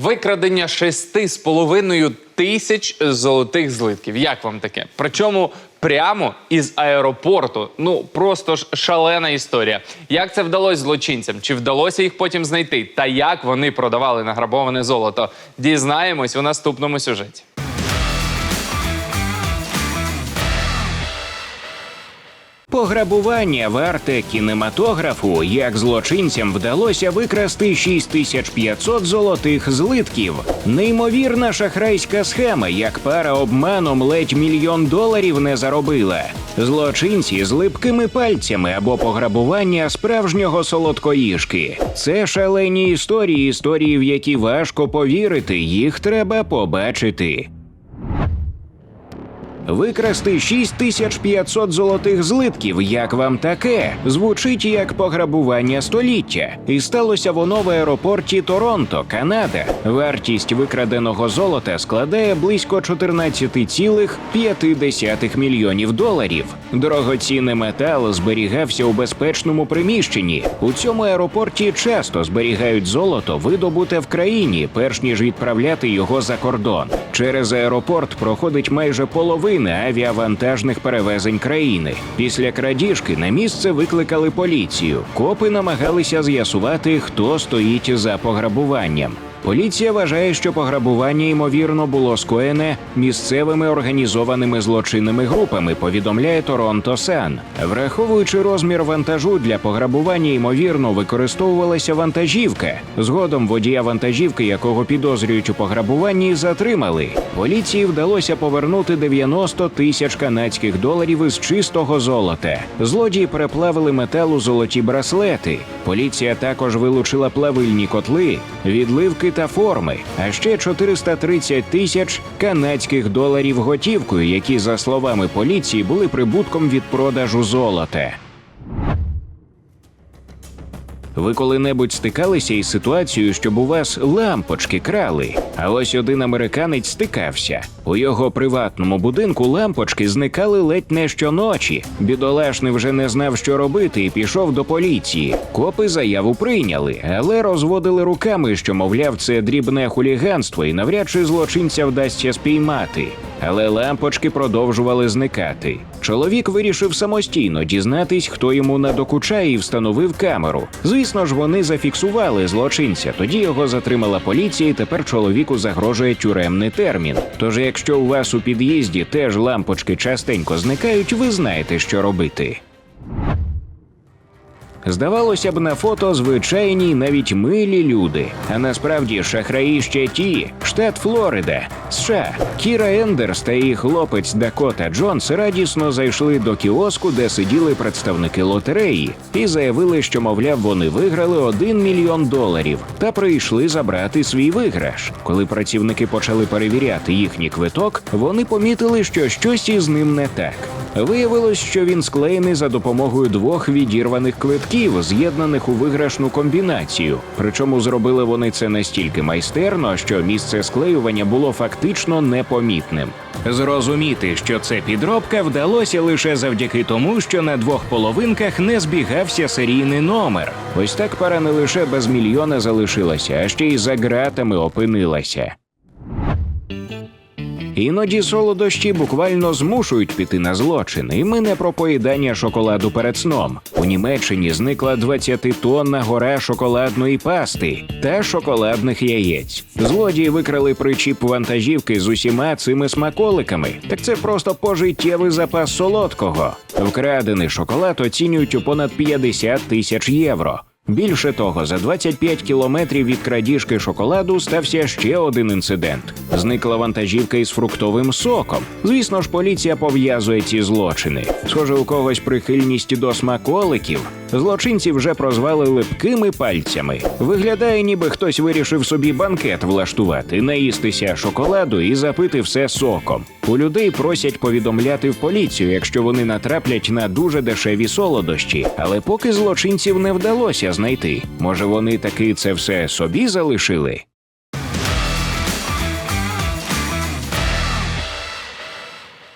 Викрадення шести з половиною тисяч золотих злитків. Як вам таке? Причому прямо із аеропорту. Ну просто ж шалена історія. Як це вдалося злочинцям? Чи вдалося їх потім знайти? Та як вони продавали награбоване золото? Дізнаємось у наступному сюжеті. Пограбування варте кінематографу, як злочинцям вдалося викрасти 6500 золотих злитків. Неймовірна шахрайська схема, як пара обманом ледь мільйон доларів не заробила. Злочинці з липкими пальцями або пограбування справжнього солодкоїжки. Це шалені історії, історії, в які важко повірити, їх треба побачити. Викрасти 6500 золотих злитків. Як вам таке? Звучить як пограбування століття. І сталося воно в аеропорті Торонто, Канада. Вартість викраденого золота складає близько 14,5 мільйонів доларів. Дорогоцінний метал зберігався у безпечному приміщенні. У цьому аеропорті часто зберігають золото, видобуте в країні, перш ніж відправляти його за кордон. Через аеропорт проходить майже половина авіавантажних перевезень країни. Після крадіжки на місце викликали поліцію. Копи намагалися з'ясувати, хто стоїть за пограбуванням. Поліція вважає, що пограбування ймовірно було скоєне місцевими організованими злочинними групами. Повідомляє Торонто Сан. Враховуючи розмір вантажу для пограбування, ймовірно використовувалася вантажівка. Згодом водія вантажівки, якого підозрюють у пограбуванні, затримали. Поліції вдалося повернути 90 тисяч канадських доларів із чистого золота. Злодії переплавили метал у золоті браслети. Поліція також вилучила плавильні котли, відливки та форми, а ще 430 тисяч канадських доларів готівкою, які, за словами поліції, були прибутком від продажу золота. Ви коли-небудь стикалися із ситуацією, щоб у вас лампочки крали? А ось один американець стикався. У його приватному будинку лампочки зникали ледь не щоночі. Бідолашний вже не знав, що робити, і пішов до поліції. Копи заяву прийняли, але розводили руками, що, мовляв, це дрібне хуліганство, і навряд чи злочинця вдасться спіймати. Але лампочки продовжували зникати. Чоловік вирішив самостійно дізнатись, хто йому надокучає, і встановив камеру. Звісно ж, вони зафіксували злочинця. Тоді його затримала поліція, і тепер чоловіку загрожує тюремний термін. Тож, якщо у вас у під'їзді теж лампочки частенько зникають, ви знаєте, що робити. Здавалося б, на фото звичайні, навіть милі люди. А насправді шахраї ще ті. Штат Флорида, США. Кіра Ендерс та її хлопець Дакота Джонс радісно зайшли до кіоску, де сиділи представники лотереї, і заявили, що, мовляв, вони виграли 1 мільйон доларів та прийшли забрати свій виграш. Коли працівники почали перевіряти їхній квиток, вони помітили, що щось із ним не так. Виявилось, що він склеєний за допомогою двох відірваних квитків, з'єднаних у виграшну комбінацію. Причому зробили вони це настільки майстерно, що місце склеювання було фактично непомітним. Зрозуміти, що це підробка, вдалося лише завдяки тому, що на двох половинках не збігався серійний номер. Ось так пара не лише без мільйона залишилася, а ще й за ґратами опинилася. Іноді солодощі буквально змушують піти на злочин, і ми не про поїдання шоколаду перед сном. У Німеччині зникла 20-тонна гора шоколадної пасти та шоколадних яєць. Злодії викрали причіп вантажівки з усіма цими смаколиками. Так це просто пожиттєвий запас солодкого. Вкрадений шоколад оцінюють у понад 50 тисяч євро. Більше того, за 25 кілометрів від крадіжки шоколаду стався ще один інцидент. Зникла вантажівка із фруктовим соком. Звісно ж, поліція пов'язує ці злочини. Схоже, у когось прихильність до смаколиків. Злочинці вже прозвали липкими пальцями. Виглядає, ніби хтось вирішив собі банкет влаштувати, наїстися шоколаду і запити все соком. У людей просять повідомляти в поліцію, якщо вони натраплять на дуже дешеві солодощі. Але поки злочинців не вдалося знайти, може вони таки це все собі залишили.